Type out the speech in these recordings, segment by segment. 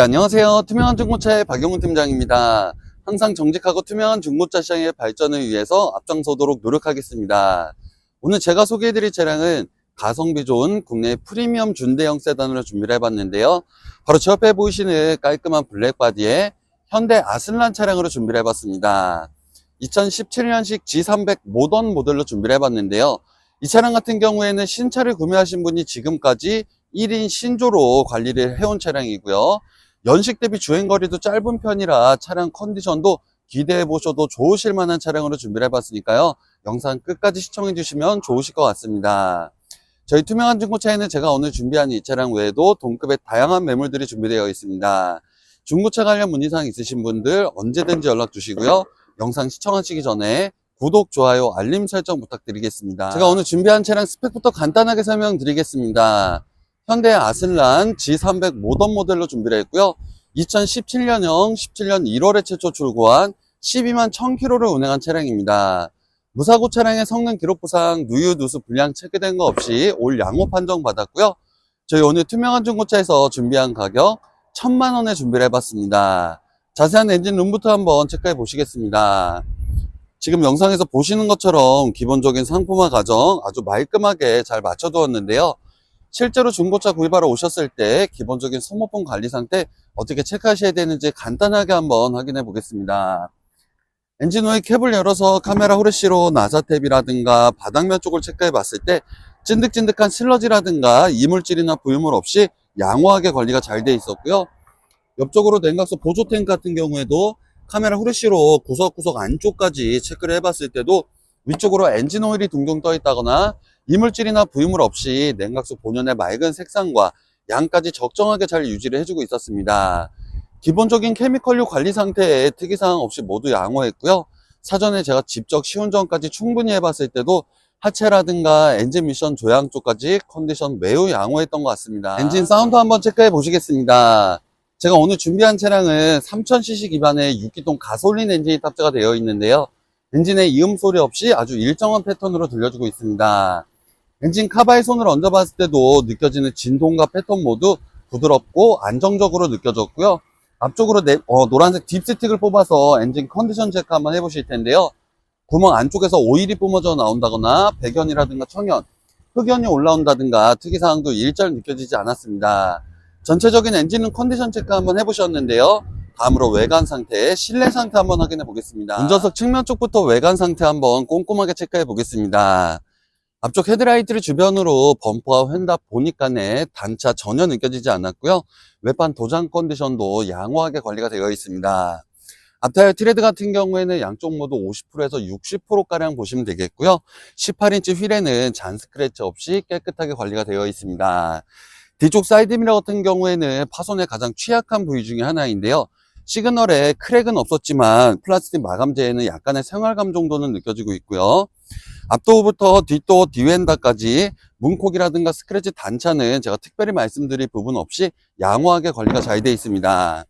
네, 안녕하세요. 투명한 중고차의 박영훈 팀장입니다. 항상 정직하고 투명한 중고차 시장의 발전을 위해서 앞장서도록 노력하겠습니다. 오늘 제가 소개해드릴 차량은 가성비 좋은 국내 프리미엄 준대형 세단으로 준비를 해봤는데요. 바로 제 옆에 보이시는 깔끔한 블랙바디에 현대 아슬란 차량으로 준비를 해봤습니다. 2017년식 G300 모던 모델로 준비를 해봤는데요. 이 차량 같은 경우에는 신차를 구매하신 분이 지금까지 1인 신조로 관리를 해온 차량이고요. 연식 대비 주행거리도 짧은 편이라 차량 컨디션도 기대해 보셔도 좋으실 만한 차량으로 준비를 해봤으니까요. 영상 끝까지 시청해 주시면 좋으실 것 같습니다. 저희 투명한 중고차에는 제가 오늘 준비한 이 차량 외에도 동급의 다양한 매물들이 준비되어 있습니다. 중고차 관련 문의사항 있으신 분들 언제든지 연락 주시고요. 영상 시청하시기 전에 구독, 좋아요, 알림 설정 부탁드리겠습니다. 제가 오늘 준비한 차량 스펙부터 간단하게 설명드리겠습니다. 현대 아슬란 G300 모던 모델로 준비를 했고요. 2017년형 17년 1월에 최초 출고한 12만 1000km를 운행한 차량입니다. 무사고 차량의 성능 기록부상 누유 누수 불량 체크된 거 없이 올 양호 판정 받았고요. 저희 오늘 투명한 중고차에서 준비한 가격 1000만 원에 준비를 해봤습니다. 자세한 엔진 룸부터 한번 체크해 보시겠습니다. 지금 영상에서 보시는 것처럼 기본적인 상품화 과정 아주 말끔하게 잘 맞춰두었는데요. 실제로 중고차 구입하러 오셨을 때 기본적인 소모품 관리 상태 어떻게 체크하셔야 되는지 간단하게 한번 확인해 보겠습니다. 엔진 후에 캡을 열어서 카메라 후레쉬로 나사 탭이라든가 바닥면 쪽을 체크해 봤을 때 찐득찐득한 슬러지라든가 이물질이나 부유물 없이 양호하게 관리가 잘 돼 있었고요. 옆쪽으로 냉각수 보조 탱크 같은 경우에도 카메라 후레쉬로 구석구석 안쪽까지 체크를 해봤을 때도 위쪽으로 엔진 오일이 둥둥 떠 있다거나 이물질이나 부유물 없이 냉각수 본연의 맑은 색상과 양까지 적정하게 잘 유지를 해주고 있었습니다. 기본적인 케미컬류 관리 상태에 특이사항 없이 모두 양호했고요. 사전에 제가 직접 시운전까지 충분히 해봤을 때도 하체라든가 엔진 미션 조향 쪽까지 컨디션 매우 양호했던 것 같습니다. 엔진 사운드 한번 체크해 보시겠습니다. 제가 오늘 준비한 차량은 3000cc 기반의 6기통 가솔린 엔진이 탑재가 되어 있는데요. 엔진의 이음 소리 없이 아주 일정한 패턴으로 들려주고 있습니다. 엔진 카바에 손을 얹어봤을 때도 느껴지는 진동과 패턴 모두 부드럽고 안정적으로 느껴졌고요. 앞쪽으로 네- 어, 노란색 딥스틱을 뽑아서 엔진 컨디션 체크 한번 해보실 텐데요. 구멍 안쪽에서 오일이 뿜어져 나온다거나 배견이라든가 청연, 흑연이 올라온다든가 특이사항도 일절 느껴지지 않았습니다. 전체적인 엔진 컨디션 체크 한번 해보셨는데요. 다음으로 외관 상태, 실내 상태 한번 확인해 보겠습니다. 운전석 측면 쪽부터 외관 상태 한번 꼼꼼하게 체크해 보겠습니다. 앞쪽 헤드라이트를 주변으로 범퍼와 휀다 보니까에 단차 전혀 느껴지지 않았고요. 외판 도장 컨디션도 양호하게 관리가 되어 있습니다. 앞타이어 트레드 같은 경우에는 양쪽 모두 50%에서 60%가량 보시면 되겠고요. 18인치 휠에는 잔 스크래치 없이 깨끗하게 관리가 되어 있습니다. 뒤쪽 사이드미러 같은 경우에는 파손에 가장 취약한 부위 중에 하나인데요. 시그널에 크랙은 없었지만 플라스틱 마감재에는 약간의 생활감 정도는 느껴지고 있고요. 앞도어부터 뒷도어 뒤엔다까지 문콕이라든가 스크래치 단차는 제가 특별히 말씀드릴 부분 없이 양호하게 관리가 잘 되어 있습니다.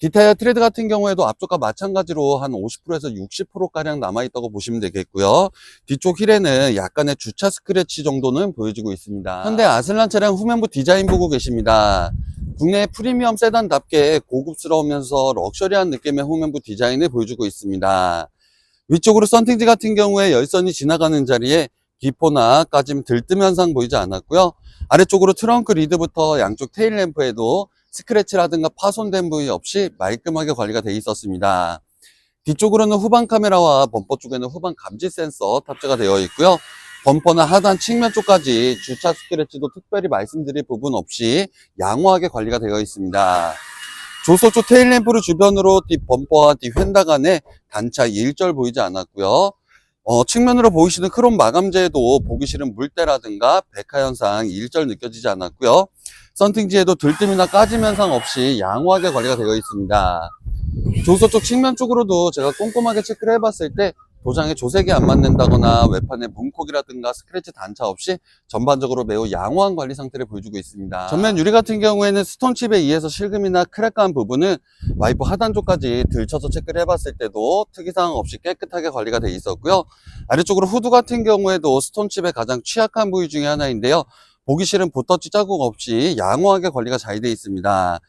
디타이어 트레드 같은 경우에도 앞쪽과 마찬가지로 한 50%에서 60%가량 남아있다고 보시면 되겠고요. 뒤쪽 휠에는 약간의 주차 스크래치 정도는 보여지고 있습니다. 현대 아슬란 차량 후면부 디자인 보고 계십니다. 국내 프리미엄 세단답게 고급스러우면서 럭셔리한 느낌의 후면부 디자인을 보여주고 있습니다. 위쪽으로 썬팅지 같은 경우에 열선이 지나가는 자리에 기포나 까짐 들뜸 현상 보이지 않았고요. 아래쪽으로 트렁크 리드부터 양쪽 테일 램프에도 스크래치라든가 파손된 부위 없이 말끔하게 관리가 되어 있었습니다. 뒤쪽으로는 후방 카메라와 범퍼 쪽에는 후방 감지 센서 탑재가 되어 있고요. 범퍼나 하단 측면 쪽까지 주차 스크래치도 특별히 말씀드릴 부분 없이 양호하게 관리가 되어 있습니다. 조소 쪽 테일 램프를 주변으로 뒷 범퍼와 뒷 휀다 간에 단차 일절 보이지 않았고요. 어, 측면으로 보이시는 크롬 마감재에도 보기 싫은 물때라든가 백화 현상 일절 느껴지지 않았고요. 썬팅지에도 들뜸이나 까짐 현상 없이 양호하게 관리가 되어 있습니다. 조소 쪽 측면 쪽으로도 제가 꼼꼼하게 체크를 해봤을 때 도장에 조색이 안 맞는다거나 외판에 문콕이라든가 스크래치 단차 없이 전반적으로 매우 양호한 관리 상태를 보여주고 있습니다. 전면 유리 같은 경우에는 스톤칩에 의해서 실금이나 크랙한 부분은 와이프 하단 쪽까지 들쳐서 체크를 해봤을 때도 특이사항 없이 깨끗하게 관리가 되어 있었고요. 아래쪽으로 후드 같은 경우에도 스톤칩의 가장 취약한 부위 중에 하나인데요. 보기 싫은 붓터치 자국 없이 양호하게 관리가 잘 되어 있습니다.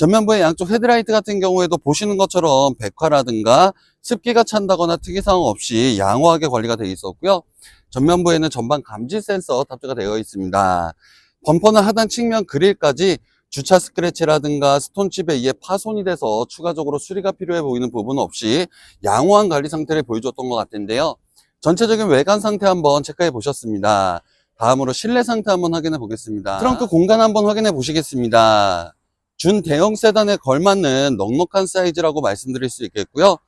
전면부의 양쪽 헤드라이트 같은 경우에도 보시는 것처럼 백화라든가 습기가 찬다거나 특이사항 없이 양호하게 관리가 되어 있었고요. 전면부에는 전방 감지 센서 탑재가 되어 있습니다. 범퍼는 하단 측면 그릴까지 주차 스크래치라든가 스톤칩에 의해 파손이 돼서 추가적으로 수리가 필요해 보이는 부분 없이 양호한 관리 상태를 보여줬던 것 같은데요. 전체적인 외관 상태 한번 체크해 보셨습니다. 다음으로 실내 상태 한번 확인해 보겠습니다. 트렁크 공간 한번 확인해 보시겠습니다. 준 대형 세단에 걸맞는 넉넉한 사이즈라고 말씀드릴 수 있겠고요.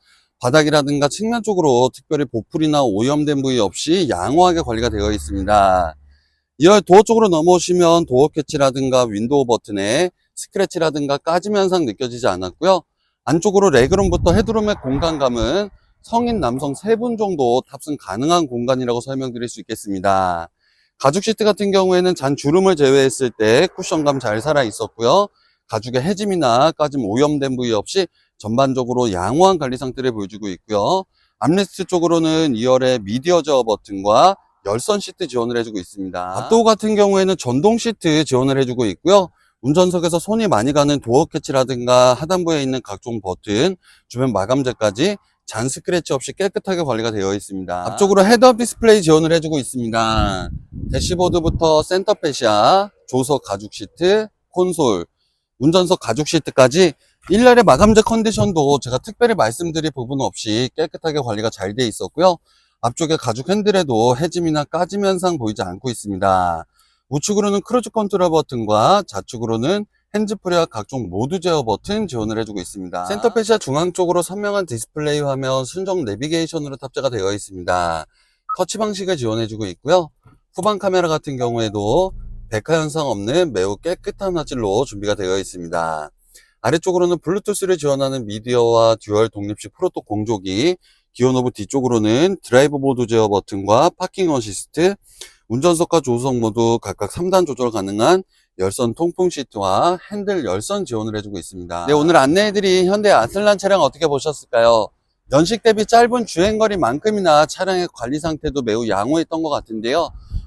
바닥이라든가 측면 쪽으로 특별히 보풀이나 오염된 부위 없이 양호하게 관리가 되어 있습니다. 이어 도어 쪽으로 넘어오시면 도어 캐치라든가 윈도우 버튼에 스크래치라든가 까짐 현상 느껴지지 않았고요. 안쪽으로 레그룸부터 헤드룸의 공간감은 성인 남성 세분 정도 탑승 가능한 공간이라고 설명드릴 수 있겠습니다. 가죽 시트 같은 경우에는 잔 주름을 제외했을 때 쿠션감 잘 살아 있었고요. 가죽의 해짐이나 까짐 오염된 부위 없이 전반적으로 양호한 관리 상태를 보여주고 있고요. 암레스트 쪽으로는 2열의 미디어 제어 버튼과 열선 시트 지원을 해주고 있습니다. 앞도어 같은 경우에는 전동 시트 지원을 해주고 있고요. 운전석에서 손이 많이 가는 도어 캐치라든가 하단부에 있는 각종 버튼, 주변 마감재까지 잔 스크래치 없이 깨끗하게 관리가 되어 있습니다. 앞쪽으로 헤드업 디스플레이 지원을 해주고 있습니다. 대시보드부터 센터 페시아, 조석 가죽 시트, 콘솔, 운전석 가죽 시트까지 일렬의 마감재 컨디션도 제가 특별히 말씀드릴 부분 없이 깨끗하게 관리가 잘 돼 있었고요. 앞쪽에 가죽 핸들에도 해짐이나 까짐 현상 보이지 않고 있습니다. 우측으로는 크루즈 컨트롤 버튼과 좌측으로는 핸즈프리와 각종 모드 제어 버튼 지원을 해주고 있습니다. 센터 페시아 중앙 쪽으로 선명한 디스플레이 화면 순정 내비게이션으로 탑재가 되어 있습니다. 터치 방식을 지원해주고 있고요. 후방 카메라 같은 경우에도 백화 현상 없는 매우 깨끗한 화질로 준비가 되어 있습니다. 아래쪽으로는 블루투스를 지원하는 미디어와 듀얼 독립식 프로토 공조기, 기어 노브 뒤쪽으로는 드라이브 모드 제어 버튼과 파킹 어시스트, 운전석과 조수석 모두 각각 3단 조절 가능한 열선 통풍 시트와 핸들 열선 지원을 해주고 있습니다. 네, 오늘 안내해드린 현대 아슬란 차량 어떻게 보셨을까요? 연식 대비 짧은 주행거리만큼이나 차량의 관리 상태도 매우 양호했던 것 같은데요.